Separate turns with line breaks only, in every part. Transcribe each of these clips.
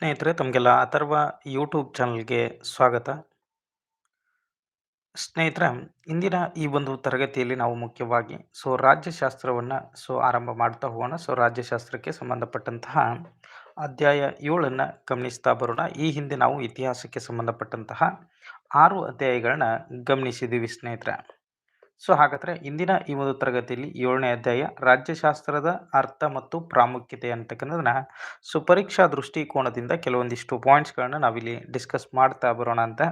ಸ್ನೇಹಿತರೆ, ತಮಗೆಲ್ಲ ಅಥರ್ವ ಯೂಟ್ಯೂಬ್ ಚಾನಲ್ಗೆ ಸ್ವಾಗತ. ಸ್ನೇಹಿತರೆ, ಇಂದಿನ ಈ ಒಂದು ತರಗತಿಯಲ್ಲಿ ನಾವು ಮುಖ್ಯವಾಗಿ ಸೊ, ರಾಜ್ಯಶಾಸ್ತ್ರವನ್ನು ಸೊ, ಆರಂಭ ಮಾಡ್ತಾ ಹೋಗೋಣ. ಸೊ, ರಾಜ್ಯಶಾಸ್ತ್ರಕ್ಕೆ ಸಂಬಂಧಪಟ್ಟಂತಹ ಅಧ್ಯಾಯ ಏಳನ್ನು ಗಮನಿಸ್ತಾ ಬರೋಣ. ಈ ಹಿಂದೆ ನಾವು ಇತಿಹಾಸಕ್ಕೆ ಸಂಬಂಧಪಟ್ಟಂತಹ ಆರು ಅಧ್ಯಾಯಗಳನ್ನ ಗಮನಿಸಿದ್ದೀವಿ ಸ್ನೇಹಿತರೆ. ಸೊ ಹಾಗಾದರೆ ಇಂದಿನ ಈ ಒಂದು ತರಗತಿಯಲ್ಲಿ ಏಳನೇ ಅಧ್ಯಾಯ ರಾಜ್ಯಶಾಸ್ತ್ರದ ಅರ್ಥ ಮತ್ತು ಪ್ರಾಮುಖ್ಯತೆ ಅಂತಕ್ಕಂಥದ್ದನ್ನ ಸೊ ಪರೀಕ್ಷಾ ದೃಷ್ಟಿಕೋನದಿಂದ ಕೆಲವೊಂದಿಷ್ಟು ಪಾಯಿಂಟ್ಸ್ಗಳನ್ನ ನಾವಿಲ್ಲಿ ಡಿಸ್ಕಸ್ ಮಾಡ್ತಾ ಬರೋಣ ಅಂತ.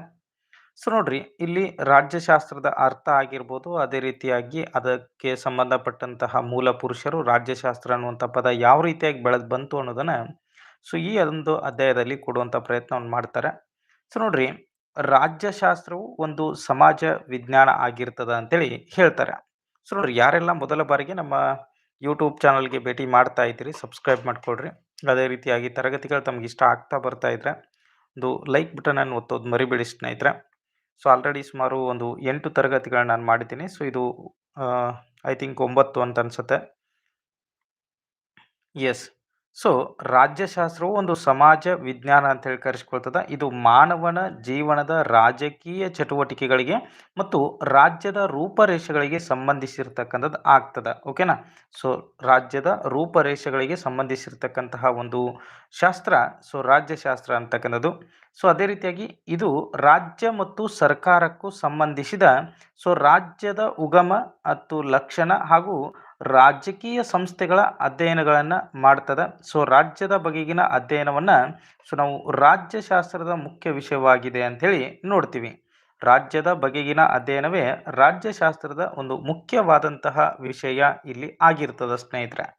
ಸೊ ನೋಡ್ರಿ, ಇಲ್ಲಿ ರಾಜ್ಯಶಾಸ್ತ್ರದ ಅರ್ಥ ಆಗಿರ್ಬೋದು, ಅದೇ ರೀತಿಯಾಗಿ ಅದಕ್ಕೆ ಸಂಬಂಧಪಟ್ಟಂತಹ ಮೂಲ ಪುರುಷರು ರಾಜ್ಯಶಾಸ್ತ್ರ ಅನ್ನುವಂಥ ಪದ ಯಾವ ರೀತಿಯಾಗಿ ಬೆಳೆದು ಬಂತು ಅನ್ನೋದನ್ನ, ಸೊ ಈ ಒಂದು ಅಧ್ಯಾಯದಲ್ಲಿ ಕೊಡುವಂಥ ಪ್ರಯತ್ನವನ್ನು ಮಾಡ್ತಾರೆ. ಸೊ ನೋಡ್ರಿ ರಾಜ್ಯಶಾಸ್ತ್ರವು ಒಂದು ಸಮಾಜ ವಿಜ್ಞಾನ ಆಗಿರ್ತದ ಅಂತೇಳಿ ಹೇಳ್ತಾರೆ. ಸೊ ನೋಡ್ರಿ, ಯಾರೆಲ್ಲ ಮೊದಲ ಬಾರಿಗೆ ನಮ್ಮ ಯೂಟ್ಯೂಬ್ ಚಾನಲ್ಗೆ ಭೇಟಿ ಮಾಡ್ತಾ ಇದ್ದೀರಿ ಸಬ್ಸ್ಕ್ರೈಬ್ ಮಾಡ್ಕೊಳ್ರಿ. ಅದೇ ರೀತಿಯಾಗಿ ತರಗತಿಗಳು ತಮ್ಗೆ ಇಷ್ಟ ಆಗ್ತಾ ಬರ್ತಾ ಇದ್ರೆ, ಒಂದು ಲೈಕ್ ಬಟನನ್ನು ಒತ್ತೋದು ಮರಿಬೇಡಿ ಸ್ನೇಹಿತರೆ. ಸೊ ಆಲ್ರೆಡಿ ಸುಮಾರು ಒಂದು ಎಂಟು ತರಗತಿಗಳನ್ನ ನಾನು ಮಾಡಿದ್ದೀನಿ. ಸೊ ಇದು ಐ ಥಿಂಕ್ ಒಂಬತ್ತು ಅಂತ ಅನ್ಸುತ್ತೆ. ಎಸ್ ಸೊ ರಾಜ್ಯಶಾಸ್ತ್ರವು ಒಂದು ಸಮಾಜ ವಿಜ್ಞಾನ ಅಂತ ಹೇಳಿ ಕರೆಸ್ಕೊಳ್ತದ. ಇದು ಮಾನವನ ಜೀವನದ ರಾಜಕೀಯ ಚಟುವಟಿಕೆಗಳಿಗೆ ಮತ್ತು ರಾಜ್ಯದ ರೂಪರೇಷೆಗಳಿಗೆ ಸಂಬಂಧಿಸಿರ್ತಕ್ಕಂಥದ್ದು ಆಗ್ತದ. ಓಕೆನಾ ಸೊ ರಾಜ್ಯದ ರೂಪರೇಷೆಗಳಿಗೆ ಸಂಬಂಧಿಸಿರ್ತಕ್ಕಂತಹ ಒಂದು ಶಾಸ್ತ್ರ. ಸೊ ರಾಜ್ಯಶಾಸ್ತ್ರ ಅಂತಕ್ಕಂಥದ್ದು. ಸೊ ಅದೇ ರೀತಿಯಾಗಿ ಇದು ರಾಜ್ಯ ಮತ್ತು ಸರ್ಕಾರಕ್ಕೂ ಸಂಬಂಧಿಸಿದ ಸೊ ರಾಜ್ಯದ ಉಗಮ ಮತ್ತು ಲಕ್ಷಣ ಹಾಗೂ ರಾಜಕೀಯ ಸಂಸ್ಥೆಗಳ ಅಧ್ಯಯನಗಳನ್ನು ಮಾಡ್ತದೆ. ಸೊ ರಾಜ್ಯದ ಬಗೆಗಿನ ಅಧ್ಯಯನವನ್ನು ಸೊ ನಾವು ರಾಜ್ಯಶಾಸ್ತ್ರದ ಮುಖ್ಯ ವಿಷಯವಾಗಿದೆ ಅಂಥೇಳಿ ನೋಡ್ತೀವಿ. ರಾಜ್ಯದ ಬಗೆಗಿನ ಅಧ್ಯಯನವೇ ರಾಜ್ಯಶಾಸ್ತ್ರದ ಒಂದು ಮುಖ್ಯವಾದಂತಹ ವಿಷಯ ಇಲ್ಲಿ ಆಗಿರ್ತದೆ ಸ್ನೇಹಿತರೆ.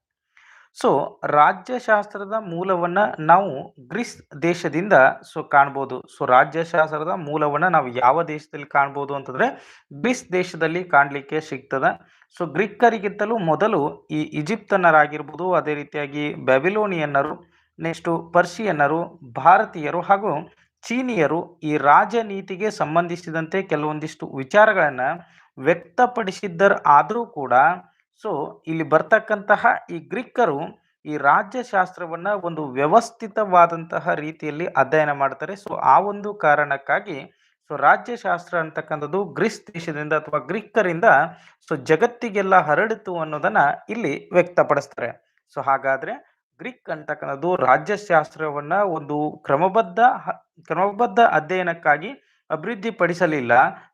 ಸೊ ರಾಜ್ಯಶಾಸ್ತ್ರದ ಮೂಲವನ್ನು ನಾವು ಗ್ರೀಸ್ ದೇಶದಿಂದ ಸೊ ಕಾಣ್ಬೋದು. ಸೊ ರಾಜ್ಯಶಾಸ್ತ್ರದ ಮೂಲವನ್ನು ನಾವು ಯಾವ ದೇಶದಲ್ಲಿ ಕಾಣ್ಬೋದು ಅಂತಂದರೆ ಗ್ರೀಸ್ ದೇಶದಲ್ಲಿ ಕಾಣಲಿಕ್ಕೆ ಸಿಗ್ತದೆ. ಸೊ ಗ್ರೀಕರಿಗಿಂತಲೂ ಮೊದಲು ಈ ಈಜಿಪ್ತನ್ನರಾಗಿರ್ಬೋದು ಅದೇ ರೀತಿಯಾಗಿ ಬ್ಯಾಬಿಲೋನಿಯನ್ನರು, ನೆಕ್ಸ್ಟು ಪರ್ಷಿಯನ್ನರು, ಭಾರತೀಯರು ಹಾಗೂ ಚೀನಿಯರು ಈ ರಾಜನೀತಿಗೆ ಸಂಬಂಧಿಸಿದಂತೆ ಕೆಲವೊಂದಿಷ್ಟು ವಿಚಾರಗಳನ್ನು ವ್ಯಕ್ತಪಡಿಸಿದ್ದರು ಆದರೂ ಕೂಡ ಸೊ ಇಲ್ಲಿ ಬರ್ತಕ್ಕಂತಹ ಈ ಗ್ರೀಕರು ಈ ರಾಜ್ಯಶಾಸ್ತ್ರವನ್ನ ಒಂದು ವ್ಯವಸ್ಥಿತವಾದಂತಹ ರೀತಿಯಲ್ಲಿ ಅಧ್ಯಯನ ಮಾಡ್ತಾರೆ. ಸೊ ಆ ಒಂದು ಕಾರಣಕ್ಕಾಗಿ ಸೊ ರಾಜ್ಯಶಾಸ್ತ್ರ ಅಂತಕ್ಕಂಥದ್ದು ಗ್ರೀಸ್ ದೇಶದಿಂದ ಅಥವಾ ಗ್ರೀಕರಿಂದ ಸೊ ಜಗತ್ತಿಗೆಲ್ಲ ಹರಡಿತು ಅನ್ನೋದನ್ನ ಇಲ್ಲಿ ವ್ಯಕ್ತಪಡಿಸ್ತಾರೆ. ಸೊ ಹಾಗಾದ್ರೆ ಗ್ರೀಕ್ ಅಂತಕ್ಕಂಥದ್ದು ರಾಜ್ಯಶಾಸ್ತ್ರವನ್ನ ಒಂದು ಕ್ರಮಬದ್ಧ ಕ್ರಮಬದ್ಧ ಅಧ್ಯಯನಕ್ಕಾಗಿ ಅಭಿವೃದ್ಧಿಪಡಿಸಲಿಲ್ಲ.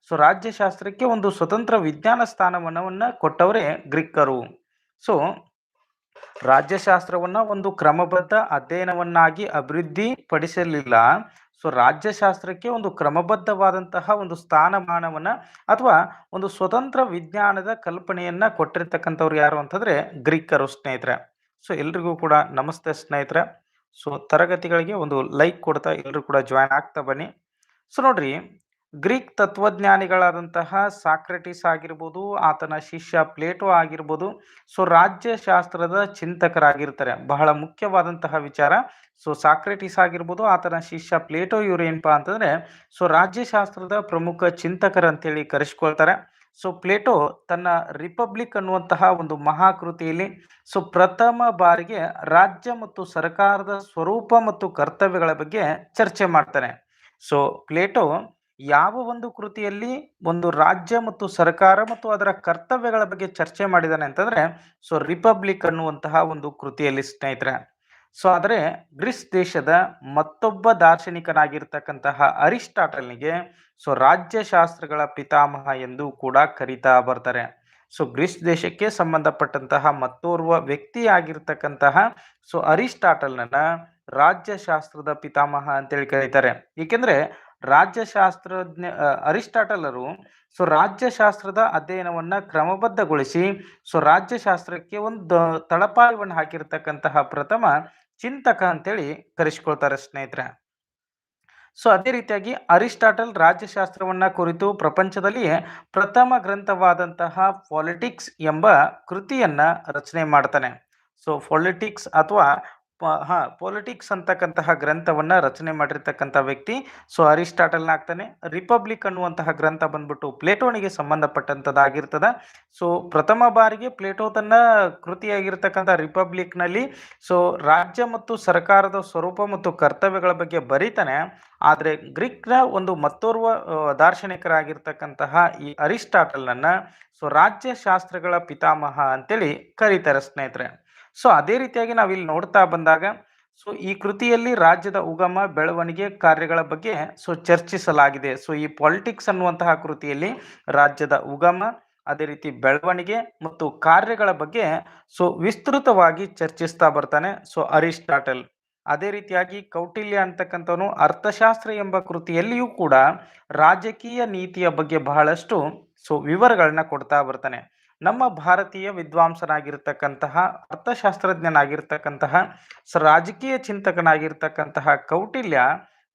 ಸೊ, ರಾಜ್ಯಶಾಸ್ತ್ರಕ್ಕೆ ಒಂದು ಸ್ವತಂತ್ರ ವಿಜ್ಞಾನ ಸ್ಥಾನಮಾನವನ್ನು ಕೊಟ್ಟವರೇ ಗ್ರೀಕರು. ಸೊ, ರಾಜ್ಯಶಾಸ್ತ್ರವನ್ನ ಒಂದು ಕ್ರಮಬದ್ಧ ಅಧ್ಯಯನವನ್ನಾಗಿ ಅಭಿವೃದ್ಧಿ ಪಡಿಸಲಿಲ್ಲ ಸೊ, ರಾಜ್ಯಶಾಸ್ತ್ರಕ್ಕೆ ಒಂದು ಕ್ರಮಬದ್ಧವಾದಂತಹ ಒಂದು ಸ್ಥಾನಮಾನವನ್ನ ಅಥವಾ ಒಂದು ಸ್ವತಂತ್ರ ವಿಜ್ಞಾನದ ಕಲ್ಪನೆಯನ್ನ ಕೊಟ್ಟಿರ್ತಕ್ಕಂಥವ್ರು ಯಾರು ಅಂತಂದ್ರೆ ಗ್ರೀಕರು ಸ್ನೇಹಿತರೆ. ಸೊ, ಎಲ್ರಿಗೂ ಕೂಡ ನಮಸ್ತೆ ಸ್ನೇಹಿತರೆ. ಸೊ, ತರಗತಿಗಳಿಗೆ ಒಂದು ಲೈಕ್ ಕೊಡ್ತಾ ಎಲ್ಲರೂ ಕೂಡ ಜಾಯ್ನ್ ಆಗ್ತಾ ಬನ್ನಿ. ಸೊ ನೋಡ್ರಿ, ಗ್ರೀಕ್ ತತ್ವಜ್ಞಾನಿಗಳಾದಂತಹ ಸಾಕ್ರೆಟಿಸ್ ಆಗಿರ್ಬೋದು, ಆತನ ಶಿಷ್ಯ ಪ್ಲೇಟೋ ಆಗಿರ್ಬೋದು, ಸೊ ರಾಜ್ಯಶಾಸ್ತ್ರದ ಚಿಂತಕರಾಗಿರ್ತಾರೆ. ಬಹಳ ಮುಖ್ಯವಾದಂತಹ ವಿಚಾರ. ಸೊ ಸಾಕ್ರೆಟಿಸ್ ಆಗಿರ್ಬೋದು, ಆತನ ಶಿಷ್ಯ ಪ್ಲೇಟೋ ಇವರೇನಪ್ಪ ಏನಪ್ಪಾ ಅಂತಂದ್ರೆ, ಸೊ ರಾಜ್ಯಶಾಸ್ತ್ರದ ಪ್ರಮುಖ ಚಿಂತಕರಂತೇಳಿ ಕರೆಸ್ಕೊಳ್ತಾರೆ. ಸೊ ಪ್ಲೇಟೋ ತನ್ನ ರಿಪಬ್ಲಿಕ್ ಅನ್ನುವಂತಹ ಒಂದು ಮಹಾಕೃತಿಯಲ್ಲಿ, ಸೊ ಪ್ರಥಮ ಬಾರಿಗೆ ರಾಜ್ಯ ಮತ್ತು ಸರ್ಕಾರದ ಸ್ವರೂಪ ಮತ್ತು ಕರ್ತವ್ಯಗಳ ಬಗ್ಗೆ ಚರ್ಚೆ ಮಾಡ್ತಾನೆ. ಸೊ ಪ್ಲೇಟೋ ಯಾವ ಒಂದು ಕೃತಿಯಲ್ಲಿ ಒಂದು ರಾಜ್ಯ ಮತ್ತು ಸರ್ಕಾರ ಮತ್ತು ಅದರ ಕರ್ತವ್ಯಗಳ ಬಗ್ಗೆ ಚರ್ಚೆ ಮಾಡಿದಾನೆ ಅಂತಂದ್ರೆ ಸೊ ರಿಪಬ್ಲಿಕ್ ಅನ್ನುವಂತಹ ಒಂದು ಕೃತಿಯಲ್ಲಿ ಸ್ನೇಹಿತರೆ. ಸೊ ಆದರೆ ಗ್ರೀಸ್ ದೇಶದ ಮತ್ತೊಬ್ಬ ದಾರ್ಶನಿಕನಾಗಿರ್ತಕ್ಕಂತಹ ಅರಿಸ್ಟಾಟಲ್ನಿಗೆ ಸೊ ರಾಜ್ಯಶಾಸ್ತ್ರಗಳ ಪಿತಾಮಹ ಎಂದು ಕೂಡ ಕರೀತಾ ಬರ್ತಾರೆ. ಸೊ ಗ್ರೀಸ್ ದೇಶಕ್ಕೆ ಸಂಬಂಧಪಟ್ಟಂತಹ ಮತ್ತೋರ್ವ ವ್ಯಕ್ತಿಯಾಗಿರ್ತಕ್ಕಂತಹ ಸೊ ಅರಿಸ್ಟಾಟಲ್ನ ರಾಜ್ಯಶಾಸ್ತ್ರದ ಪಿತಾಮಹ ಅಂತೇಳಿ ಕರೀತಾರೆ. ಏಕೆಂದ್ರೆ ರಾಜ್ಯಶಾಸ್ತ್ರಜ್ಞ ಅರಿಸ್ಟಾಟಲರು ಸೊ ರಾಜ್ಯಶಾಸ್ತ್ರದ ಅಧ್ಯಯನವನ್ನ ಕ್ರಮಬದ್ಧಗೊಳಿಸಿ, ಸೊ ರಾಜ್ಯಶಾಸ್ತ್ರಕ್ಕೆ ಒಂದು ತಳಪಾಯವನ್ನು ಹಾಕಿರ್ತಕ್ಕಂತಹ ಪ್ರಥಮ ಚಿಂತಕ ಅಂತೇಳಿ ಕರೆಸಿಕೊಳ್ತಾರೆ ಸ್ನೇಹಿತರೆ. ಸೊ ಅದೇ ರೀತಿಯಾಗಿ ಅರಿಸ್ಟಾಟಲ್ ರಾಜ್ಯಶಾಸ್ತ್ರವನ್ನ ಕುರಿತು ಪ್ರಪಂಚದಲ್ಲಿ ಪ್ರಥಮ ಗ್ರಂಥವಾದಂತಹ ಪಾಲಿಟಿಕ್ಸ್ ಎಂಬ ಕೃತಿಯನ್ನ ರಚನೆ ಮಾಡ್ತಾನೆ. ಸೊ ಪೊಲಿಟಿಕ್ಸ್ ಅಥವಾ ಹಾ, ಪೊಲಿಟಿಕ್ಸ್ ಅಂತಕ್ಕಂತಹ ಗ್ರಂಥವನ್ನ ರಚನೆ ಮಾಡಿರ್ತಕ್ಕಂಥ ವ್ಯಕ್ತಿ ಸೊ, ಅರಿಸ್ಟಾಟಲ್‌ನ ಆಗ್ತಾನೆ. ರಿಪಬ್ಲಿಕ್ ಅನ್ನುವಂತಹ ಗ್ರಂಥ ಬಂದ್ಬಿಟ್ಟು ಪ್ಲೇಟೋನಿಗೆ ಸಂಬಂಧಪಟ್ಟಂತದ್ದಾಗಿರ್ತದ. ಸೊ, ಪ್ರಥಮ ಬಾರಿಗೆ ಪ್ಲೇಟೋ ತನ್ನ ಕೃತಿಯಾಗಿರ್ತಕ್ಕಂಥ ರಿಪಬ್ಲಿಕ್‌ನಲ್ಲಿ ಸೊ, ರಾಜ್ಯ ಮತ್ತು ಸರ್ಕಾರದ ಸ್ವರೂಪ ಮತ್ತು ಕರ್ತವ್ಯಗಳ ಬಗ್ಗೆ ಬರೀತಾನೆ. ಆದರೆ ಗ್ರೀಕ್‌ನ ಒಂದು ಮತ್ತೋರ್ವ ದಾರ್ಶನಿಕರಾಗಿರ್ತಕ್ಕಂತಹ ಈ ಅರಿಸ್ಟಾಟಲ್‌ನನ್ನ ಸೊ, ರಾಜ್ಯಶಾಸ್ತ್ರಗಳ ಪಿತಾಮಹ ಅಂತೇಳಿ ಕರೀತಾರೆ ಸ್ನೇಹಿತರೆ. ಸೊ ಅದೇ ರೀತಿಯಾಗಿ ನಾವಿಲ್ಲಿ ನೋಡ್ತಾ ಬಂದಾಗ ಸೊ ಈ ಕೃತಿಯಲ್ಲಿ ರಾಜ್ಯದ ಉಗಮ, ಬೆಳವಣಿಗೆ, ಕಾರ್ಯಗಳ ಬಗ್ಗೆ ಸೊ ಚರ್ಚಿಸಲಾಗಿದೆ. ಸೊ ಈ ಪಾಲಿಟಿಕ್ಸ್ ಅನ್ನುವಂತಹ ಕೃತಿಯಲ್ಲಿ ರಾಜ್ಯದ ಉಗಮ, ಅದೇ ರೀತಿ ಬೆಳವಣಿಗೆ ಮತ್ತು ಕಾರ್ಯಗಳ ಬಗ್ಗೆ ಸೊ ವಿಸ್ತೃತವಾಗಿ ಚರ್ಚಿಸ್ತಾ ಬರ್ತಾನೆ ಸೊ ಅರಿಸ್ಟಾಟಲ್. ಅದೇ ರೀತಿಯಾಗಿ ಕೌಟಿಲ್ಯ ಅಂತಕ್ಕಂಥವನು ಅರ್ಥಶಾಸ್ತ್ರ ಎಂಬ ಕೃತಿಯಲ್ಲಿಯೂ ಕೂಡ ರಾಜಕೀಯ ನೀತಿಯ ಬಗ್ಗೆ ಬಹಳಷ್ಟು ಸೊ ವಿವರಗಳನ್ನ ಕೊಡ್ತಾ ಬರ್ತಾನೆ. ನಮ್ಮ ಭಾರತೀಯ ವಿದ್ವಾಂಸನಾಗಿರ್ತಕ್ಕಂತಹ, ಅರ್ಥಶಾಸ್ತ್ರಜ್ಞನಾಗಿರ್ತಕ್ಕಂತಹ ರಾಜಕೀಯ ಚಿಂತಕನಾಗಿರ್ತಕ್ಕಂತಹ ಕೌಟಿಲ್ಯ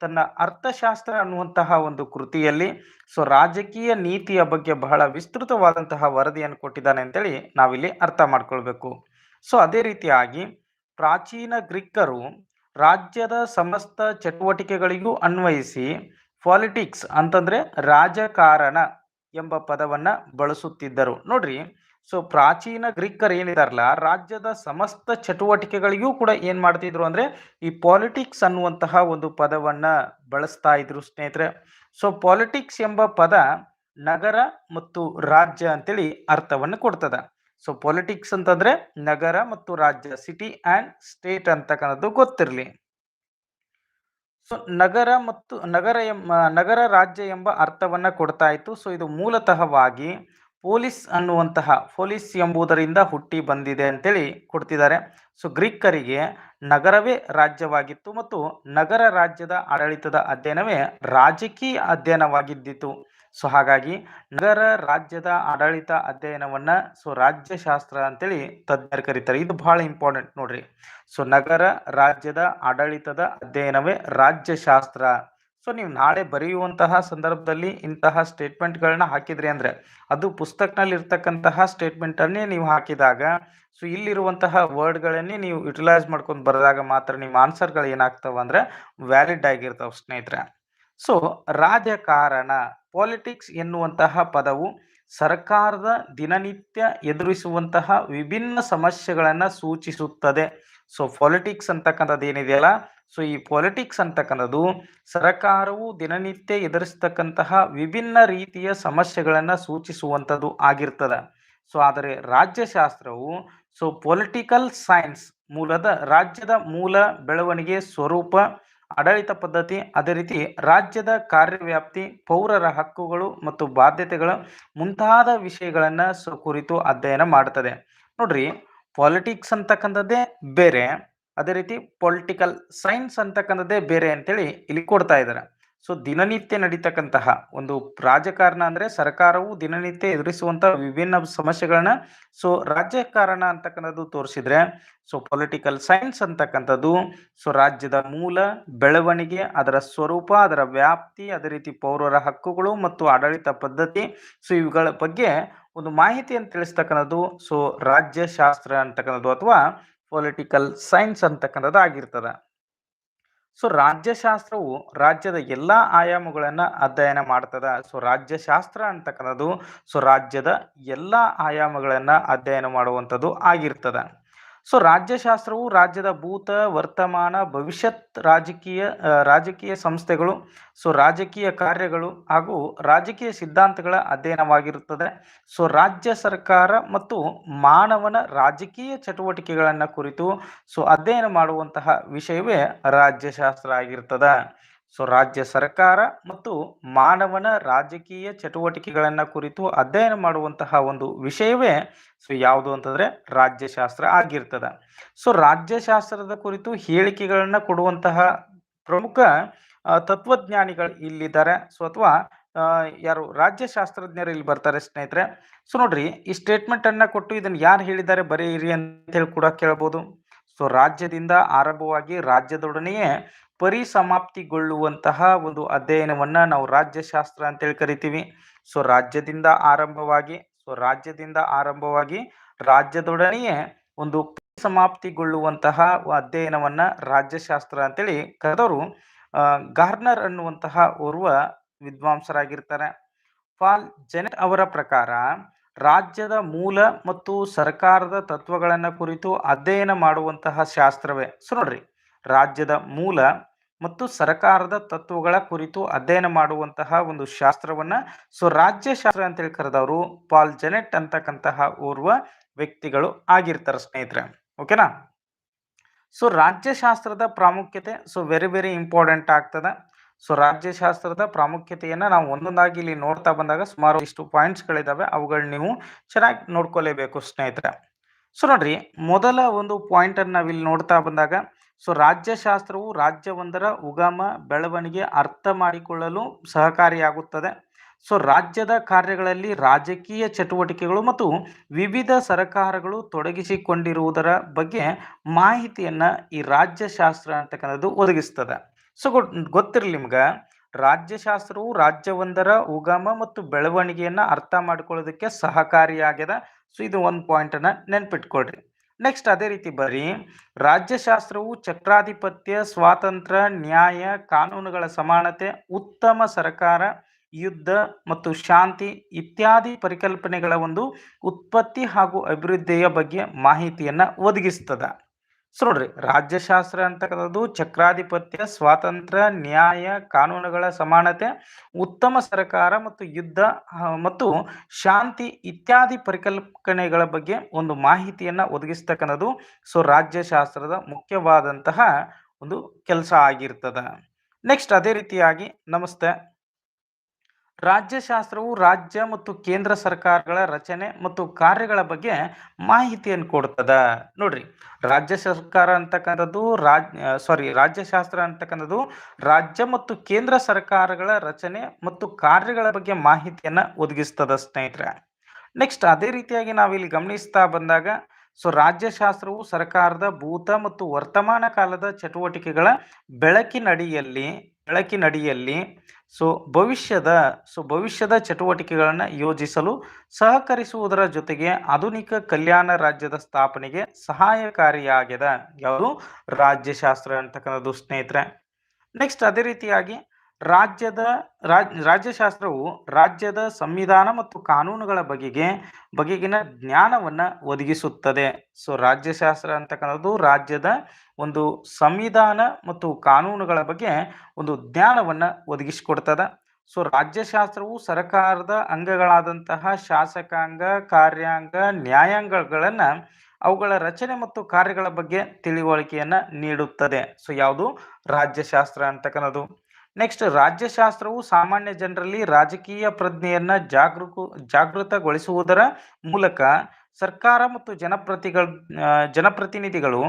ತನ್ನ ಅರ್ಥಶಾಸ್ತ್ರ ಅನ್ನುವಂತಹ ಒಂದು ಕೃತಿಯಲ್ಲಿ ಸೊ ರಾಜಕೀಯ ನೀತಿಯ ಬಗ್ಗೆ ಬಹಳ ವಿಸ್ತೃತವಾದಂತಹ ವರದಿಯನ್ನು ಕೊಟ್ಟಿದ್ದಾನೆ ಅಂತೇಳಿ ನಾವಿಲ್ಲಿ ಅರ್ಥ ಮಾಡ್ಕೊಳ್ಬೇಕು. ಸೊ ಅದೇ ರೀತಿಯಾಗಿ ಪ್ರಾಚೀನ ಗ್ರೀಕರು ರಾಜ್ಯದ ಸಮಸ್ತ ಚಟುವಟಿಕೆಗಳಿಗೂ ಅನ್ವಯಿಸಿ ಪಾಲಿಟಿಕ್ಸ್ ಅಂತಂದ್ರೆ ರಾಜಕಾರಣ ಎಂಬ ಪದವನ್ನ ಬಳಸುತ್ತಿದ್ದರು. ನೋಡ್ರಿ ಸೊ ಪ್ರಾಚೀನ ಗ್ರೀಕರ್ ಏನಿದಾರಲ್ಲ, ರಾಜ್ಯದ ಸಮಸ್ತ ಚಟುವಟಿಕೆಗಳಿಗೂ ಕೂಡ ಏನ್ ಮಾಡ್ತಿದ್ರು ಅಂದ್ರೆ ಈ ಪಾಲಿಟಿಕ್ಸ್ ಅನ್ನುವಂತಹ ಒಂದು ಪದವನ್ನ ಬಳಸ್ತಾ ಇದ್ರು ಸ್ನೇಹಿತರೆ. ಸೊ ಪಾಲಿಟಿಕ್ಸ್ ಎಂಬ ಪದ ನಗರ ಮತ್ತು ರಾಜ್ಯ ಅಂತೇಳಿ ಅರ್ಥವನ್ನು ಕೊಡ್ತದ. ಸೊ ಪಾಲಿಟಿಕ್ಸ್ ಅಂತಂದ್ರೆ ನಗರ ಮತ್ತು ರಾಜ್ಯ ಸಿಟಿ ಅಂಡ್ ಸ್ಟೇಟ್ ಅಂತಕ್ಕಂಥದ್ದು ಗೊತ್ತಿರಲಿ ಸೊ ನಗರ ಮತ್ತು ನಗರ ಎಂಬ ನಗರ ರಾಜ್ಯ ಎಂಬ ಅರ್ಥವನ್ನ ಕೊಡ್ತಾ ಇತ್ತು. ಸೊ ಇದು ಮೂಲತಃವಾಗಿ ಪೋಲಿಸ್ ಅನ್ನುವಂತಹ ಪೋಲಿಸ್ ಎಂಬುದರಿಂದ ಹುಟ್ಟಿ ಬಂದಿದೆ ಅಂತೇಳಿ ಕೊಡ್ತಿದ್ದಾರೆ. ಸೊ ಗ್ರೀಕರಿಗೆ ನಗರವೇ ರಾಜ್ಯವಾಗಿತ್ತು ಮತ್ತು ನಗರ ರಾಜ್ಯದ ಆಡಳಿತದ ಅಧ್ಯಯನವೇ ರಾಜಕೀಯ ಅಧ್ಯಯನವಾಗಿದ್ದಿತು. ಸೊ ಹಾಗಾಗಿ ನಗರ ರಾಜ್ಯದ ಆಡಳಿತ ಅಧ್ಯಯನವನ್ನ ಸೊ ರಾಜ್ಯಶಾಸ್ತ್ರ ಅಂತೇಳಿ ತಜ್ಞರು ಕರೀತಾರೆ. ಇದು ಬಹಳ ಇಂಪಾರ್ಟೆಂಟ್ ನೋಡ್ರಿ. ಸೊ ನಗರ ರಾಜ್ಯದ ಆಡಳಿತದ ಅಧ್ಯಯನವೇ ರಾಜ್ಯಶಾಸ್ತ್ರ. ಸೊ ನೀವು ನಾಳೆ ಬರೆಯುವಂತಹ ಸಂದರ್ಭದಲ್ಲಿ ಇಂತಹ ಸ್ಟೇಟ್‌ಮೆಂಟ್‌ಗಳನ್ನ ಹಾಕಿದ್ರಿ ಅಂದರೆ ಅದು ಪುಸ್ತಕನಲ್ಲಿ ಇರ್ತಕ್ಕಂತಹ ಸ್ಟೇಟ್‌ಮೆಂಟ್ ಅನ್ನೇ ನೀವು ಹಾಕಿದಾಗ ಸೊ ಇಲ್ಲಿರುವಂತಹ ವರ್ಡ್‌ಗಳನ್ನೇ ನೀವು ಯುಟಿಲೈಸ್ ಮಾಡ್ಕೊಂಡು ಬರೆದಾಗ ಮಾತ್ರ ನಿಮ್ಮ ಆನ್ಸರ್‌ಗಳು ಏನಾಗ್ತಾವ ಅಂದರೆ ವ್ಯಾಲಿಡ್ ಆಗಿರ್ತಾವೆ ಸ್ನೇಹಿತರೆ. ಸೊ ರಾಜಕಾರಣ ಪಾಲಿಟಿಕ್ಸ್ ಎನ್ನುವಂತಹ ಪದವು ಸರ್ಕಾರದ ದಿನನಿತ್ಯ ಎದುರಿಸುವಂತಹ ವಿಭಿನ್ನ ಸಮಸ್ಯೆಗಳನ್ನು ಸೂಚಿಸುತ್ತದೆ. ಸೊ ಪಾಲಿಟಿಕ್ಸ್ ಅಂತಕ್ಕಂಥದ್ದು ಏನಿದೆಯಲ್ಲ ಸೊ ಈ ಪೊಲಿಟಿಕ್ಸ್ ಅಂತಕ್ಕಂಥದ್ದು ಸರ್ಕಾರವು ದಿನನಿತ್ಯ ಎದುರಿಸ್ತಕ್ಕಂತಹ ವಿಭಿನ್ನ ರೀತಿಯ ಸಮಸ್ಯೆಗಳನ್ನು ಸೂಚಿಸುವಂಥದ್ದು ಆಗಿರ್ತದೆ ಸೊ ಆದರೆ ರಾಜ್ಯಶಾಸ್ತ್ರವು ಸೊ ಪೊಲಿಟಿಕಲ್ ಸೈನ್ಸ್ ಮೂಲದ ರಾಜ್ಯದ ಮೂಲ, ಬೆಳವಣಿಗೆ, ಸ್ವರೂಪ, ಆಡಳಿತ ಪದ್ಧತಿ, ಅದೇ ರೀತಿ ರಾಜ್ಯದ ಕಾರ್ಯವ್ಯಾಪ್ತಿ, ಪೌರರ ಹಕ್ಕುಗಳು ಮತ್ತು ಬಾಧ್ಯತೆಗಳು ಮುಂತಾದ ವಿಷಯಗಳನ್ನು ಸೊ ಕುರಿತು ಅಧ್ಯಯನ ಮಾಡ್ತದೆ. ನೋಡ್ರಿ ಪಾಲಿಟಿಕ್ಸ್ ಅಂತಕ್ಕಂಥದ್ದೇ ಬೇರೆ, ಅದೇ ರೀತಿ ಪೊಲಿಟಿಕಲ್ ಸೈನ್ಸ್ ಅಂತಕ್ಕಂಥದ್ದೇ ಬೇರೆ ಅಂತೇಳಿ ಇಲ್ಲಿ ಕೊಡ್ತಾ ಇದ್ದಾರೆ. ಸೊ ದಿನನಿತ್ಯ ನಡೀತಕ್ಕಂತಹ ಒಂದು ರಾಜಕಾರಣ ಅಂದ್ರೆ ಸರ್ಕಾರವು ದಿನನಿತ್ಯ ಎದುರಿಸುವಂತಹ ವಿಭಿನ್ನ ಸಮಸ್ಯೆಗಳನ್ನ ಸೊ ರಾಜಕಾರಣ ಅಂತಕ್ಕಂಥದ್ದು ತೋರಿಸಿದ್ರೆ ಸೊ ಪೊಲಿಟಿಕಲ್ ಸೈನ್ಸ್ ಅಂತಕ್ಕಂಥದ್ದು ಸೊ ರಾಜ್ಯದ ಮೂಲ, ಬೆಳವಣಿಗೆ, ಅದರ ಸ್ವರೂಪ, ಅದರ ವ್ಯಾಪ್ತಿ, ಅದೇ ರೀತಿ ಪೌರರ ಹಕ್ಕುಗಳು ಮತ್ತು ಆಡಳಿತ ಪದ್ಧತಿ ಸೊ ಇವುಗಳ ಬಗ್ಗೆ ಒಂದು ಮಾಹಿತಿಯನ್ನು ತಿಳಿಸ್ತಕ್ಕಂಥದ್ದು ಸೊ ರಾಜ್ಯಶಾಸ್ತ್ರ ಅಂತಕ್ಕಂಥದ್ದು ಅಥವಾ ಪೊಲಿಟಿಕಲ್ ಸೈನ್ಸ್ ಅಂತಕ್ಕಂಥದ್ದು ಆಗಿರ್ತದ. ಸೊ ರಾಜ್ಯಶಾಸ್ತ್ರವು ರಾಜ್ಯದ ಎಲ್ಲ ಆಯಾಮಗಳನ್ನು ಅಧ್ಯಯನ ಮಾಡ್ತದ. ಸೊ ರಾಜ್ಯಶಾಸ್ತ್ರ ಅಂತಕ್ಕಂಥದ್ದು ಸೊ ರಾಜ್ಯದ ಎಲ್ಲ ಆಯಾಮಗಳನ್ನು ಅಧ್ಯಯನ ಮಾಡುವಂಥದ್ದು ಆಗಿರ್ತದ. ಸೊ ರಾಜ್ಯಶಾಸ್ತ್ರವು ರಾಜ್ಯದ ಭೂತ, ವರ್ತಮಾನ, ಭವಿಷ್ಯತ್ ರಾಜಕೀಯ ರಾಜಕೀಯ ಸಂಸ್ಥೆಗಳು, ಸೊ ರಾಜಕೀಯ ಕಾರ್ಯಗಳು ಹಾಗೂ ರಾಜಕೀಯ ಸಿದ್ಧಾಂತಗಳ ಅಧ್ಯಯನವಾಗಿರುತ್ತದೆ. ಸೊ ರಾಜ್ಯ ಸರ್ಕಾರ ಮತ್ತು ಮಾನವನ ರಾಜಕೀಯ ಚಟುವಟಿಕೆಗಳನ್ನು ಕುರಿತು ಸೊ ಅಧ್ಯಯನ ಮಾಡುವಂತಹ ವಿಷಯವೇ ರಾಜ್ಯಶಾಸ್ತ್ರ ಆಗಿರ್ತದ. ಸೊ ರಾಜ್ಯ ಸರ್ಕಾರ ಮತ್ತು ಮಾನವನ ರಾಜಕೀಯ ಚಟುವಟಿಕೆಗಳನ್ನ ಕುರಿತು ಅಧ್ಯಯನ ಮಾಡುವಂತಹ ಒಂದು ವಿಷಯವೇ ಸೊ ಯಾವುದು ಅಂತಂದ್ರೆ ರಾಜ್ಯಶಾಸ್ತ್ರ ಆಗಿರ್ತದೆ ಸೊ ರಾಜ್ಯಶಾಸ್ತ್ರದ ಕುರಿತು ಹೇಳಿಕೆಗಳನ್ನ ಕೊಡುವಂತಹ ಪ್ರಮುಖ ತತ್ವಜ್ಞಾನಿಗಳು ಇಲ್ಲಿದ್ದಾರೆ. ಸೊ ಅಥವಾ ಯಾರು ರಾಜ್ಯಶಾಸ್ತ್ರಜ್ಞರು ಇಲ್ಲಿ ಬರ್ತಾರೆ ಸ್ನೇಹಿತರೆ. ಸೊ ನೋಡ್ರಿ, ಈ ಸ್ಟೇಟ್‌ಮೆಂಟ್ ಅನ್ನ ಕೊಟ್ಟು ಇದನ್ನ ಯಾರು ಹೇಳಿದ್ದಾರೆ ಬರೆಯಿರಿ ಅಂತ ಹೇಳಿ ಕೂಡ ಕೇಳಬಹುದು. ಸೊ ರಾಜ್ಯದಿಂದ ಆರಂಭವಾಗಿ ರಾಜ್ಯದೊಡನೆಯೇ ಪರಿಸಮಾಪ್ತಿಗೊಳ್ಳುವಂತಹ ಒಂದು ಅಧ್ಯಯನವನ್ನ ನಾವು ರಾಜ್ಯಶಾಸ್ತ್ರ ಅಂತೇಳಿ ಕರಿತೀವಿ. ಸೊ, ರಾಜ್ಯದಿಂದ ಆರಂಭವಾಗಿ, ಸೊ, ರಾಜ್ಯದಿಂದ ಆರಂಭವಾಗಿ ರಾಜ್ಯದೊಡನೆಯೇ ಒಂದು ಸಮಾಪ್ತಿಗೊಳ್ಳುವಂತಹ ಅಧ್ಯಯನವನ್ನ ರಾಜ್ಯಶಾಸ್ತ್ರ ಅಂತೇಳಿ ಕರೆದವರು ಗಾರ್ನರ್ ಅನ್ನುವಂತಹ ಓರ್ವ ವಿದ್ವಾಂಸರಾಗಿರ್ತಾರೆ ಫಾಲ್ ಜೆನೆಟ್ ಅವರ ಪ್ರಕಾರ ರಾಜ್ಯದ ಮೂಲ ಮತ್ತು ಸರ್ಕಾರದ ತತ್ವಗಳನ್ನ ಕುರಿತು ಅಧ್ಯಯನ ಮಾಡುವಂತಹ ಶಾಸ್ತ್ರವೇ ಸೊ, ನೋಡ್ರಿ, ರಾಜ್ಯದ ಮೂಲ ಮತ್ತು ಸರ್ಕಾರದ ತತ್ವಗಳ ಕುರಿತು ಅಧ್ಯಯನ ಮಾಡುವಂತಹ ಒಂದು ಶಾಸ್ತ್ರವನ್ನ, ಸೊ ರಾಜ್ಯಶಾಸ್ತ್ರ ಅಂತೇಳಿ ಕರೆದವರು ಪಾಲ್ ಜೆನೆಟ್ ಅಂತಕ್ಕಂತಹ ಓರ್ವ ವ್ಯಕ್ತಿಗಳು ಆಗಿರ್ತಾರೆ ಸ್ನೇಹಿತರೆ. ಓಕೆನಾ? ಸೊ ರಾಜ್ಯಶಾಸ್ತ್ರದ ಪ್ರಾಮುಖ್ಯತೆ, ಸೊ ವೆರಿ ವೆರಿ ಇಂಪಾರ್ಟೆಂಟ್ ಆಗ್ತದೆ. ಸೊ ರಾಜ್ಯಶಾಸ್ತ್ರದ ಪ್ರಾಮುಖ್ಯತೆಯನ್ನ ನಾವು ಒಂದೊಂದಾಗಿ ಇಲ್ಲಿ ನೋಡ್ತಾ ಬಂದಾಗ ಸುಮಾರು ಇಷ್ಟು ಪಾಯಿಂಟ್ಸ್ಗಳಿದ್ದಾವೆ ಅವುಗಳನ್ನ ನೀವು ಚೆನ್ನಾಗಿ ನೋಡ್ಕೊಲೇಬೇಕು ಸ್ನೇಹಿತರೆ. ಸೊ ನೋಡ್ರಿ, ಮೊದಲ ಒಂದು ಪಾಯಿಂಟ್ ಅನ್ನು ನಾವಿಲ್ಲಿ ನೋಡ್ತಾ ಬಂದಾಗ ಸೊ ರಾಜ್ಯಶಾಸ್ತ್ರವು ರಾಜ್ಯವೊಂದರ ಉಗಮ ಬೆಳವಣಿಗೆ ಅರ್ಥ ಮಾಡಿಕೊಳ್ಳಲು ಸಹಕಾರಿಯಾಗುತ್ತದೆ. ಸೊ ರಾಜ್ಯದ ಕಾರ್ಯಗಳಲ್ಲಿ ರಾಜಕೀಯ ಚಟುವಟಿಕೆಗಳು ಮತ್ತು ವಿವಿಧ ಸರಕಾರಗಳು ತೊಡಗಿಸಿಕೊಂಡಿರುವುದರ ಬಗ್ಗೆ ಮಾಹಿತಿಯನ್ನು ಈ ರಾಜ್ಯಶಾಸ್ತ್ರ ಅಂತಕ್ಕಂಥದ್ದು ಒದಗಿಸ್ತದೆ. ಸೊ ಗೊತ್ತಿರಲಿ ನಿಮ್ಗೆ, ರಾಜ್ಯಶಾಸ್ತ್ರವು ರಾಜ್ಯವೊಂದರ ಉಗಮ ಮತ್ತು ಬೆಳವಣಿಗೆಯನ್ನು ಅರ್ಥ ಮಾಡಿಕೊಳ್ಳೋದಕ್ಕೆ ಸಹಕಾರಿಯಾಗಿದೆ ಸೊ ಇದು ಒಂದು ಪಾಯಿಂಟನ್ನು ನೆನ್ಪಿಟ್ಕೊಳ್ರಿ. ನೆಕ್ಸ್ಟ್ ಅದೇ ರೀತಿ ಬರೀ ರಾಜ್ಯಶಾಸ್ತ್ರವು ಚಕ್ರಾಧಿಪತ್ಯ ಸ್ವಾತಂತ್ರ್ಯ ನ್ಯಾಯ, ಕಾನೂನುಗಳ ಸಮಾನತೆ, ಉತ್ತಮ ಸರ್ಕಾರ, ಯುದ್ಧ ಮತ್ತು ಶಾಂತಿ ಇತ್ಯಾದಿ ಪರಿಕಲ್ಪನೆಗಳ ಒಂದು ಉತ್ಪತ್ತಿ ಹಾಗೂ ಅಭಿವೃದ್ಧಿಯ ಬಗ್ಗೆ ಮಾಹಿತಿಯನ್ನು ಒದಗಿಸ್ತದ. ಸೊ ನೋಡ್ರಿ, ರಾಜ್ಯಶಾಸ್ತ್ರ ಅಂತಕ್ಕಂಥದ್ದು ಚಕ್ರಾಧಿಪತ್ಯ, ಸ್ವಾತಂತ್ರ್ಯ, ನ್ಯಾಯ, ಕಾನೂನುಗಳ ಸಮಾನತೆ, ಉತ್ತಮ ಸರ್ಕಾರ ಮತ್ತು ಯುದ್ಧ ಮತ್ತು ಶಾಂತಿ ಇತ್ಯಾದಿ ಪರಿಕಲ್ಪನೆಗಳ ಬಗ್ಗೆ ಒಂದು ಮಾಹಿತಿಯನ್ನು ಒದಗಿಸ್ತಕ್ಕಂಥದ್ದು ಸೊ, ರಾಜ್ಯಶಾಸ್ತ್ರದ ಮುಖ್ಯವಾದಂತಹ ಒಂದು ಕೆಲಸ ಆಗಿರ್ತದ. ನೆಕ್ಸ್ಟ್ ಅದೇ ರೀತಿಯಾಗಿ ನಮಸ್ತೆ. ರಾಜ್ಯಶಾಸ್ತ್ರವು ರಾಜ್ಯ ಮತ್ತು ಕೇಂದ್ರ ಸರ್ಕಾರಗಳ ರಚನೆ ಮತ್ತು ಕಾರ್ಯಗಳ ಬಗ್ಗೆ ಮಾಹಿತಿಯನ್ನು ಕೊಡ್ತದ ನೋಡ್ರಿ, ರಾಜ್ಯ ಸರ್ಕಾರ ಅಂತಕ್ಕಂಥದ್ದು ರಾಜ್ ಸಾರಿ ರಾಜ್ಯಶಾಸ್ತ್ರ ಅಂತಕ್ಕಂಥದ್ದು ರಾಜ್ಯ ಮತ್ತು ಕೇಂದ್ರ ಸರ್ಕಾರಗಳ ರಚನೆ ಮತ್ತು ಕಾರ್ಯಗಳ ಬಗ್ಗೆ ಮಾಹಿತಿಯನ್ನ ಒದಗಿಸ್ತದ ಸ್ನೇಹಿತರೆ. ನೆಕ್ಸ್ಟ್ ಅದೇ ರೀತಿಯಾಗಿ ನಾವಿಲ್ಲಿ ಗಮನಿಸ್ತಾ ಬಂದಾಗ ಸೊ ರಾಜ್ಯಶಾಸ್ತ್ರವು ಸರ್ಕಾರದ ಭೂತ ಮತ್ತು ವರ್ತಮಾನ ಕಾಲದ ಚಟುವಟಿಕೆಗಳ ಬೆಳಕಿನಡಿಯಲ್ಲಿ ಬೆಳಕಿನಡಿಯಲ್ಲಿ ಸೊ ಭವಿಷ್ಯದ ಸೊ ಭವಿಷ್ಯದ ಚಟುವಟಿಕೆಗಳನ್ನು ಯೋಜಿಸಲು ಸಹಕರಿಸುವುದರ ಜೊತೆಗೆ ಆಧುನಿಕ ಕಲ್ಯಾಣ ರಾಜ್ಯದ ಸ್ಥಾಪನೆಗೆ ಸಹಾಯಕಾರಿಯಾಗಿದೆ ಯಾವುದು? ರಾಜ್ಯಶಾಸ್ತ್ರ ಅಂತಕ್ಕಂಥದ್ದು ಸ್ನೇಹಿತರೆ. ನೆಕ್ಸ್ಟ್ ಅದೇ ರೀತಿಯಾಗಿ ರಾಜ್ಯದ ರಾಜ್ ರಾಜ್ಯಶಾಸ್ತ್ರವು ರಾಜ್ಯದ ಸಂವಿಧಾನ ಮತ್ತು ಕಾನೂನುಗಳ ಬಗೆಗೆ, ಬಗೆಗಿನ ಜ್ಞಾನವನ್ನು ಒದಗಿಸುತ್ತದೆ. ಸೊ ರಾಜ್ಯಶಾಸ್ತ್ರ ಅಂತಕ್ಕಂಥದ್ದು ರಾಜ್ಯದ ಒಂದು ಸಂವಿಧಾನ ಮತ್ತು ಕಾನೂನುಗಳ ಬಗ್ಗೆ ಒಂದು ಜ್ಞಾನವನ್ನು ಒದಗಿಸಿಕೊಡ್ತದೆ. ಸೊ ರಾಜ್ಯಶಾಸ್ತ್ರವು ಸರ್ಕಾರದ ಅಂಗಗಳಾದಂತಹ ಶಾಸಕಾಂಗ, ಕಾರ್ಯಾಂಗ, ನ್ಯಾಯಾಂಗಗಳನ್ನು ಅವುಗಳ ರಚನೆ ಮತ್ತು ಕಾರ್ಯಗಳ ಬಗ್ಗೆ ತಿಳಿವಳಿಕೆಯನ್ನು ನೀಡುತ್ತದೆ. ಸೊ ಯಾವುದು? ರಾಜ್ಯಶಾಸ್ತ್ರ ಅಂತಕ್ಕನ್ನೋದು ನೆಕ್ಸ್ಟ್ ರಾಜ್ಯಶಾಸ್ತ್ರವು ಸಾಮಾನ್ಯ ಜನರಲ್ಲಿ ರಾಜಕೀಯ ಪ್ರಜ್ಞೆಯನ್ನ ಜಾಗೃಕು, ಜಾಗೃತಗೊಳಿಸುವುದರ ಮೂಲಕ ಸರ್ಕಾರ ಮತ್ತು ಜನಪ್ರತಿಗಳ ಜನಪ್ರತಿನಿಧಿಗಳು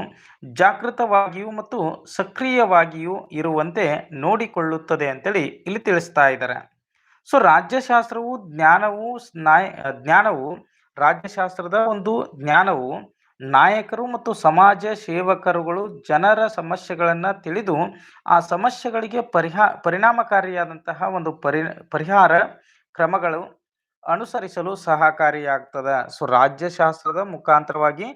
ಜಾಗೃತವಾಗಿಯೂ ಮತ್ತು ಸಕ್ರಿಯವಾಗಿಯೂ ಇರುವಂತೆ ನೋಡಿಕೊಳ್ಳುತ್ತದೆ ಅಂತೇಳಿ ಇಲ್ಲಿ ತಿಳಿಸ್ತಾ ಇದ್ದಾರೆ. ಸೊ ರಾಜ್ಯಶಾಸ್ತ್ರವು ಜ್ಞಾನವು ಜ್ಞಾನವು ರಾಜ್ಯಶಾಸ್ತ್ರದ ಒಂದು ಜ್ಞಾನವು ನಾಯಕರು ಮತ್ತು ಸಮಾಜ ಸೇವಕರುಗಳು ಜನರ ಸಮಸ್ಯೆಗಳನ್ನು ತಿಳಿದು ಆ ಸಮಸ್ಯೆಗಳಿಗೆ ಪರಿಹಾ, ಪರಿಣಾಮಕಾರಿಯಾದಂತಹ ಒಂದು ಪರಿ, ಪರಿಹಾರ ಕ್ರಮಗಳು ಅನುಸರಿಸಲು ಸಹಕಾರಿಯಾಗ್ತದೆ. ಸೊ ರಾಜ್ಯಶಾಸ್ತ್ರದ ಮುಖಾಂತರವಾಗಿ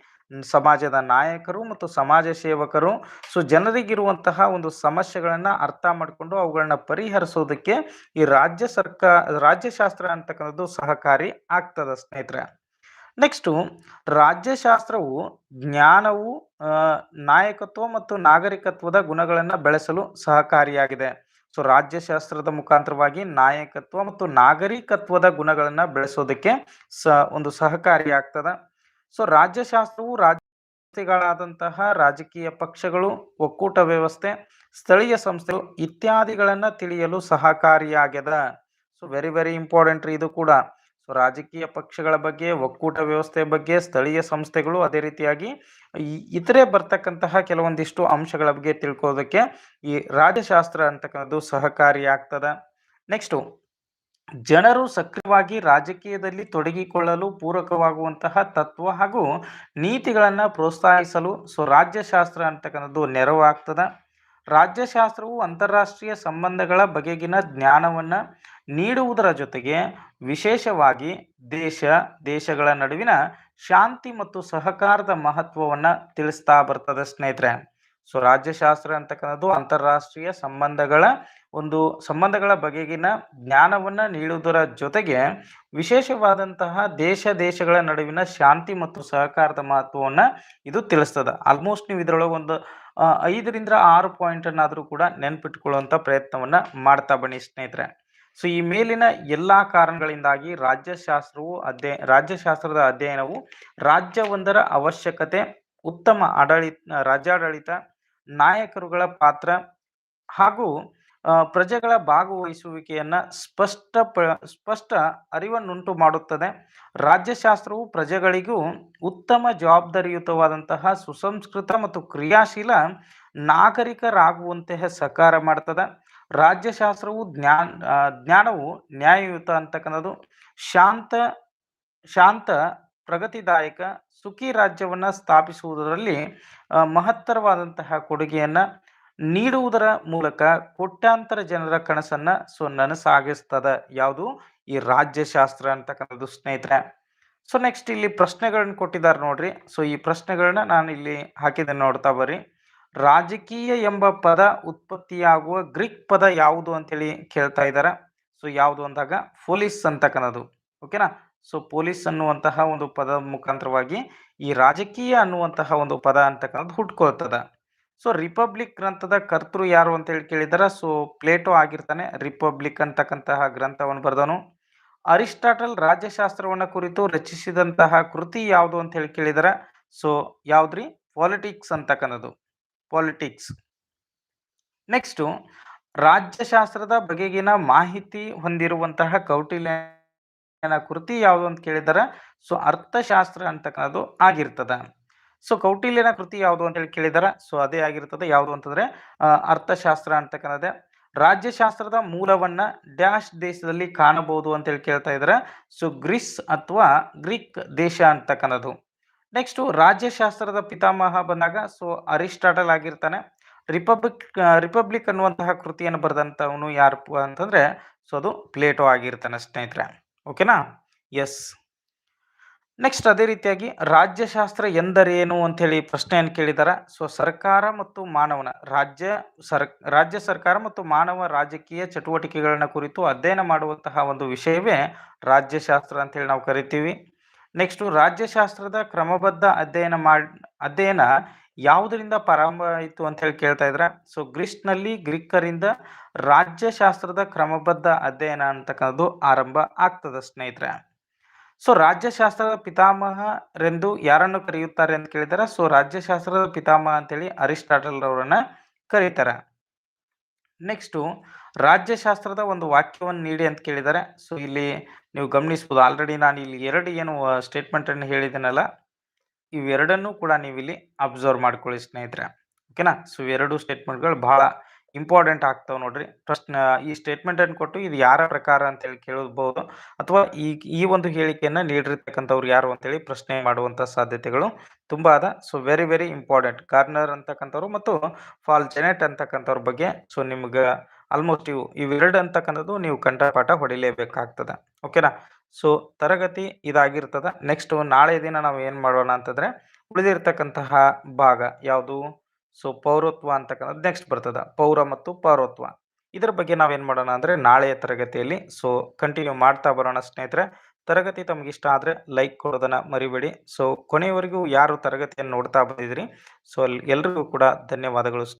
ಸಮಾಜದ ನಾಯಕರು ಮತ್ತು ಸಮಾಜ ಸೇವಕರು ಸೊ ಜನರಿಗಿರುವಂತಹ ಒಂದು ಸಮಸ್ಯೆಗಳನ್ನು ಅರ್ಥ ಮಾಡಿಕೊಂಡು ಅವುಗಳನ್ನ ಪರಿಹರಿಸೋದಕ್ಕೆ ಈ ರಾಜ್ಯ ಸರ್ಕಾರ ರಾಜ್ಯಶಾಸ್ತ್ರ ಅಂತಕ್ಕಂಥದ್ದು ಸಹಕಾರಿ ಆಗ್ತದ ಸ್ನೇಹಿತರೆ. ನೆಕ್ಸ್ಟು ರಾಜ್ಯಶಾಸ್ತ್ರವು ಜ್ಞಾನವು ನಾಯಕತ್ವ ಮತ್ತು ನಾಗರಿಕತ್ವದ ಗುಣಗಳನ್ನು ಬೆಳೆಸಲು ಸಹಕಾರಿಯಾಗಿದೆ. ಸೊ ರಾಜ್ಯಶಾಸ್ತ್ರದ ಮುಖಾಂತರವಾಗಿ ನಾಯಕತ್ವ ಮತ್ತು ನಾಗರಿಕತ್ವದ ಗುಣಗಳನ್ನು ಬೆಳೆಸೋದಕ್ಕೆ ಸ, ಒಂದು ಸಹಕಾರಿಯಾಗ್ತದ ಸೊ ರಾಜ್ಯಶಾಸ್ತ್ರವು ರಾಜ್ಯಗಳಾದಂತಹ ರಾಜಕೀಯ ಪಕ್ಷಗಳು, ಒಕ್ಕೂಟ ವ್ಯವಸ್ಥೆ, ಸ್ಥಳೀಯ ಸಂಸ್ಥೆಗಳು ಇತ್ಯಾದಿಗಳನ್ನು ತಿಳಿಯಲು ಸಹಕಾರಿಯಾಗ್ಯದ. ಸೊ ವೆರಿ ವೆರಿ ಇಂಪಾರ್ಟೆಂಟ್ ಇದು ಕೂಡ. ಸೊ ರಾಜಕೀಯ ಪಕ್ಷಗಳ ಬಗ್ಗೆ, ಒಕ್ಕೂಟ ವ್ಯವಸ್ಥೆ ಬಗ್ಗೆ, ಸ್ಥಳೀಯ ಸಂಸ್ಥೆಗಳು ಅದೇ ರೀತಿಯಾಗಿ ಇತರೆ ಬರ್ತಕ್ಕಂತಹ ಕೆಲವೊಂದಿಷ್ಟು ಅಂಶಗಳ ಬಗ್ಗೆ ತಿಳ್ಕೊಳ್ಳೋದಕ್ಕೆ ಈ ರಾಜ್ಯಶಾಸ್ತ್ರ ಅಂತಕ್ಕಂಥದ್ದು ಸಹಕಾರಿಯಾಗ್ತದ ನೆಕ್ಸ್ಟು, ಜನರು ಸಕ್ರಿಯವಾಗಿ ರಾಜಕೀಯದಲ್ಲಿ ತೊಡಗಿಕೊಳ್ಳಲು ಪೂರಕವಾಗುವಂತಹ ತತ್ವ ಹಾಗೂ ನೀತಿಗಳನ್ನು ಪ್ರೋತ್ಸಾಹಿಸಲು ಸೊ ರಾಜ್ಯಶಾಸ್ತ್ರ ಅಂತಕ್ಕಂಥದ್ದು ನೆರವಾಗ್ತದ. ರಾಜ್ಯಶಾಸ್ತ್ರವು ಅಂತಾರಾಷ್ಟ್ರೀಯ ಸಂಬಂಧಗಳ ಬಗೆಗಿನ ಜ್ಞಾನವನ್ನ ನೀಡುವುದರ ಜೊತೆಗೆ ವಿಶೇಷವಾಗಿ ದೇಶ, ದೇಶಗಳ ನಡುವಿನ ಶಾಂತಿ ಮತ್ತು ಸಹಕಾರದ ಮಹತ್ವವನ್ನು ತಿಳಿಸ್ತಾ ಬರ್ತದೆ ಸ್ನೇಹಿತರೆ. ಸೊ ರಾಜ್ಯಶಾಸ್ತ್ರ ಅಂತಕ್ಕಂಥದ್ದು ಅಂತಾರಾಷ್ಟ್ರೀಯ ಸಂಬಂಧಗಳ ಒಂದು ಸಂಬಂಧಗಳ ಬಗೆಗಿನ ಜ್ಞಾನವನ್ನು ನೀಡುವುದರ ಜೊತೆಗೆ ವಿಶೇಷವಾದಂತಹ ದೇಶ, ದೇಶಗಳ ನಡುವಿನ ಶಾಂತಿ ಮತ್ತು ಸಹಕಾರದ ಮಹತ್ವವನ್ನು ಇದು ತಿಳಿಸ್ತದೆ. ಆಲ್ಮೋಸ್ಟ್ ನೀವು ಇದರೊಳಗೆ ಒಂದು ಐದರಿಂದ ಆರು ಪಾಯಿಂಟ್ ಅನ್ನಾದರೂ ಕೂಡ ನೆನ್ಪಿಟ್ಕೊಳ್ಳುವಂಥ ಪ್ರಯತ್ನವನ್ನು ಮಾಡ್ತಾ ಬನ್ನಿ ಸ್ನೇಹಿತರೆ. ಸೊ ಈ ಮೇಲಿನ ಎಲ್ಲಾ ಕಾರಣಗಳಿಂದಾಗಿ ರಾಜ್ಯಶಾಸ್ತ್ರವು ಅಧ್ಯಯ, ರಾಜ್ಯಶಾಸ್ತ್ರದ ಅಧ್ಯಯನವು ರಾಜ್ಯವೊಂದರ ಅವಶ್ಯಕತೆ, ಉತ್ತಮ ಆಡಳಿತ, ರಾಜ್ಯಾಡಳಿತ, ನಾಯಕರುಗಳ ಪಾತ್ರ ಹಾಗೂ ಪ್ರಜೆಗಳ ಭಾಗವಹಿಸುವಿಕೆಯನ್ನ ಸ್ಪಷ್ಟ ಸ್ಪಷ್ಟ ಅರಿವನ್ನುಂಟು ಮಾಡುತ್ತದೆ. ರಾಜ್ಯಶಾಸ್ತ್ರವು ಪ್ರಜೆಗಳಿಗೂ ಉತ್ತಮ ಜವಾಬ್ದಾರಿಯುತವಾದಂತಹ ಸುಸಂಸ್ಕೃತ ಮತ್ತು ಕ್ರಿಯಾಶೀಲ ನಾಗರಿಕರಾಗುವಂತಹ ಸಹಕಾರ ಮಾಡ್ತದೆ. ರಾಜ್ಯಶಾಸ್ತ್ರವು ಜ್ಞಾನ ಜ್ಞಾನವು ನ್ಯಾಯಯುತ ಅಂತಕ್ಕಂಥದ್ದು. ಶಾಂತ ಶಾಂತ, ಪ್ರಗತಿದಾಯಕ, ಸುಖಿ ರಾಜ್ಯವನ್ನು ಸ್ಥಾಪಿಸುವುದರಲ್ಲಿ ಮಹತ್ತರವಾದಂತಹ ಕೊಡುಗೆಯನ್ನು ನೀಡುವುದರ ಮೂಲಕ ಕೋಟ್ಯಾಂತರ ಜನರ ಕನಸನ್ನ ಸೊ ನನಸಾಗಿಸ್ತದ. ಯಾವುದು? ಈ ರಾಜ್ಯಶಾಸ್ತ್ರ ಅಂತಕ್ಕಂಥದ್ದು ಸ್ನೇಹಿತರೆ. ಸೊ ನೆಕ್ಸ್ಟ್ ಇಲ್ಲಿ ಪ್ರಶ್ನೆಗಳನ್ನ ಕೊಟ್ಟಿದ್ದಾರೆ ನೋಡ್ರಿ. ಸೊ ಈ ಪ್ರಶ್ನೆಗಳನ್ನ ನಾನು ಇಲ್ಲಿ ಹಾಕಿದ್ದೇನೆ ನೋಡ್ತಾ ಬರ್ರಿ. ರಾಜಕೀಯ ಎಂಬ ಪದ ಉತ್ಪತ್ತಿಯಾಗುವ ಗ್ರೀಕ್ ಪದ ಯಾವುದು ಅಂತೇಳಿ ಕೇಳ್ತಾ ಇದ್ದಾರೆ ಸೊ ಯಾವುದು ಅಂದಾಗ ಪೊಲೀಸ್ ಅಂತಕ್ಕಂಥದ್ದು ಓಕೆನಾ ಸೊ ಪೊಲೀಸ್ ಅನ್ನುವಂತಹ ಒಂದು ಪದ ಮುಖಾಂತರವಾಗಿ ಈ ರಾಜಕೀಯ ಅನ್ನುವಂತಹ ಒಂದು ಪದ ಅಂತಕ್ಕಂಥದ್ದು ಹುಟ್ಕೊಳ್ತದ. ಸೊ ರಿಪಬ್ಲಿಕ್ ಗ್ರಂಥದ ಕರ್ತೃ ಯಾರು ಅಂತ ಹೇಳಿ ಕೇಳಿದಾರ? ಸೊ ಪ್ಲೇಟೋ ಆಗಿರ್ತಾನೆ, ರಿಪಬ್ಲಿಕ್ ಅಂತಕ್ಕಂತಹ ಗ್ರಂಥವನ್ನು ಬರೆದನು ಅರಿಸ್ಟಾಟಲ್ ರಾಜ್ಯಶಾಸ್ತ್ರವನ್ನು ಕುರಿತು ರಚಿಸಿದಂತಹ ಕೃತಿ ಯಾವುದು ಅಂತ ಹೇಳಿ ಕೇಳಿದಾರ? ಸೊ ಯಾವ್ದ್ರಿ? ಪಾಲಿಟಿಕ್ಸ್ ಅಂತಕ್ಕನ್ನೋದು ಪಾಲಿಟಿಕ್ಸ್ ನೆಕ್ಸ್ಟ್ ರಾಜ್ಯಶಾಸ್ತ್ರದ ಬಗೆಗಿನ ಮಾಹಿತಿ ಹೊಂದಿರುವಂತಹ ಕೌಟಿಲ್ಯನ ಕೃತಿ ಯಾವುದು ಅಂತ ಕೇಳಿದರೆ, ಸೊ ಅರ್ಥಶಾಸ್ತ್ರ ಅಂತಕ್ಕಂಥದ್ದು ಆಗಿರ್ತದ. ಸೊ ಕೌಟಿಲ್ಯನ ಕೃತಿ ಯಾವುದು ಅಂತ ಹೇಳಿ ಕೇಳಿದಾರ, ಸೊ ಅದೇ ಆಗಿರ್ತದೆ. ಯಾವುದು ಅಂತಂದ್ರೆ ಅರ್ಥಶಾಸ್ತ್ರ ಅಂತಕ್ಕಂಥದ್ದೇ ರಾಜ್ಯಶಾಸ್ತ್ರದ ಮೂಲವನ್ನ ಡ್ಯಾಶ್ ದೇಶದಲ್ಲಿ ಕಾಣಬಹುದು ಅಂತ ಹೇಳಿ ಕೇಳ್ತಾ ಇದ್ದಾರೆ. ಸೊ ಗ್ರೀಸ್ ಅಥವಾ ಗ್ರೀಕ್ ದೇಶ ಅಂತಕ್ಕನ್ನೋದು ನೆಕ್ಸ್ಟ್ ರಾಜ್ಯಶಾಸ್ತ್ರದ ಪಿತಾಮಹ ಬಂದಾಗ ಸೊ ಅರಿಸ್ಟಾಟಲ್ ಆಗಿರ್ತಾನೆ. ರಿಪಬ್ಲಿಕ್ ರಿಪಬ್ಲಿಕ್ ಅನ್ನುವಂತಹ ಕೃತಿಯನ್ನು ಬರೆದಂತವನು ಯಾರಪ್ಪ ಅಂತಂದ್ರೆ ಸೊ ಅದು ಪ್ಲೇಟೋ ಆಗಿರ್ತಾನೆ ಸ್ನೇಹಿತರೆ. ಓಕೆನಾ ಎಸ್ ನೆಕ್ಸ್ಟ್ ಅದೇ ರೀತಿಯಾಗಿ ರಾಜ್ಯಶಾಸ್ತ್ರ ಎಂದರೇನು ಅಂತ ಹೇಳಿ ಪ್ರಶ್ನೆಯನ್ನು ಕೇಳಿದಾರೆ. ಸೊ ಸರ್ಕಾರ ಮತ್ತು ಮಾನವನ, ರಾಜ್ಯ ಸರ್, ರಾಜ್ಯ ಸರ್ಕಾರ ಮತ್ತು ಮಾನವ ರಾಜಕೀಯ ಚಟುವಟಿಕೆಗಳನ್ನ ಕುರಿತು ಅಧ್ಯಯನ ಮಾಡುವಂತಹ ಒಂದು ವಿಷಯವೇ ರಾಜ್ಯಶಾಸ್ತ್ರ ಅಂತ ಹೇಳಿ ನಾವು ಕರಿತೀವಿ. ನೆಕ್ಸ್ಟ್ ರಾಜ್ಯಶಾಸ್ತ್ರದ ಕ್ರಮಬದ್ಧ ಅಧ್ಯಯನ ಮಾಡ್, ಅಧ್ಯಯನ ಯಾವುದರಿಂದ ಪ್ರಾರಂಭ ಆಯಿತು ಅಂತ ಹೇಳಿ ಕೇಳ್ತಾ ಇದ್ರ? ಸೊ ಗ್ರೀಸ್ನಲ್ಲಿ ಗ್ರೀಕರಿಂದ ರಾಜ್ಯಶಾಸ್ತ್ರದ ಕ್ರಮಬದ್ಧ ಅಧ್ಯಯನ ಅಂತಕ್ಕಂಥದ್ದು ಆರಂಭ ಆಗ್ತದ ಸ್ನೇಹಿತರೆ. ಸೊ ರಾಜ್ಯಶಾಸ್ತ್ರದ ಪಿತಾಮಹರೆಂದು ಯಾರನ್ನು ಕರೆಯುತ್ತಾರೆ ಅಂತ ಕೇಳಿದಾರೆ? ಸೊ ರಾಜ್ಯಶಾಸ್ತ್ರದ ಪಿತಾಮಹ ಅಂತೇಳಿ ಅರಿಸ್ಟಾಟಲ್ ಅವರನ್ನ ಕರೀತಾರೆ. ನೆಕ್ಸ್ಟು ರಾಜ್ಯಶಾಸ್ತ್ರದ ಒಂದು ವಾಕ್ಯವನ್ನು ನೀಡಿ ಅಂತ ಕೇಳಿದ್ದಾರೆ. ಸೊ ಇಲ್ಲಿ ನೀವು ಗಮನಿಸ್ಬೋದು. ಆಲ್ರೆಡಿ ನಾನು ಇಲ್ಲಿ ಎರಡು ಏನು ಸ್ಟೇಟ್ಮೆಂಟ್ ಅನ್ನು ಇವೆರಡನ್ನೂ ಕೂಡ ನೀವು ಇಲ್ಲಿ ಅಬ್ಸರ್ವ್ ಮಾಡ್ಕೊಳ್ಳಿ, ಸ್ನೇಹಿತರೆ. ಓಕೆನಾ ಸೊ ಇವೆರಡು ಸ್ಟೇಟ್ಮೆಂಟ್ಗಳು ಬಹಳ ಇಂಪಾರ್ಟೆಂಟ್ ಆಗ್ತಾವೆ ನೋಡ್ರಿ. ಪ್ರಶ್ನೆ ಈ ಸ್ಟೇಟ್ಮೆಂಟ್ ಅನ್ನು ಕೊಟ್ಟು ಇದು ಯಾರ ಪ್ರಕಾರ ಅಂತ ಹೇಳಿ ಕೇಳಬಹುದು. ಅಥವಾ ಈ ಈ ಒಂದು ಹೇಳಿಕೆಯನ್ನ ನೀಡಿರ್ತಕ್ಕಂಥವ್ರು ಯಾರು ಅಂತೇಳಿ ಪ್ರಶ್ನೆ ಮಾಡುವಂತ ಸಾಧ್ಯತೆಗಳು ತುಂಬಾ ಅದ. So very very important corner ಅಂತಕ್ಕಂಥವ್ರು ಮತ್ತು ಫಾಲ್ ಜೆನೆಟ್ ಅಂತಕ್ಕಂಥವ್ರ ಬಗ್ಗೆ. ಸೊ ನಿಮ್ಗೆ ಆಲ್ಮೋಸ್ಟ್ ಇವು ಇವೆರಡು ಅಂತಕ್ಕಂಥದ್ದು ನೀವು ಕಂಠಪಾಠ ಹೊಡಿಲೇಬೇಕಾಗ್ತದೆ. ಓಕೆನಾ? ಸೊ ತರಗತಿ ಇದಾಗಿರ್ತದೆ. ನೆಕ್ಸ್ಟ್ ನಾಳೆ ದಿನ ನಾವು ಏನು ಮಾಡೋಣ ಅಂತಂದರೆ, ಉಳಿದಿರ್ತಕ್ಕಂತಹ ಭಾಗ ಯಾವುದು? ಸೊ ಪೌರತ್ವ ಅಂತಕ್ಕಂಥದ್ದು ನೆಕ್ಸ್ಟ್ ಬರ್ತದೆ. ಪೌರ ಮತ್ತು ಪೌರತ್ವ ಇದರ ಬಗ್ಗೆ ನಾವೇನು ಮಾಡೋಣ ಅಂದರೆ, ನಾಳೆಯ ತರಗತಿಯಲ್ಲಿ ಸೊ ಕಂಟಿನ್ಯೂ ಮಾಡ್ತಾ ಬರೋಣ ಸ್ನೇಹಿತರೆ. ತರಗತಿ ತಮ್ಗೆ ಇಷ್ಟ ಆದ್ರೆ ಲೈಕ್ ಕೊಡೋದನ್ನು ಮರಿಬೇಡಿ. ಸೊ ಕೊನೆಯವರೆಗೂ ಯಾರು ತರಗತಿಯನ್ನು ನೋಡ್ತಾ ಬಂದಿದ್ರಿ ಸೊ ಎಲ್ರಿಗೂ ಕೂಡ ಧನ್ಯವಾದಗಳು.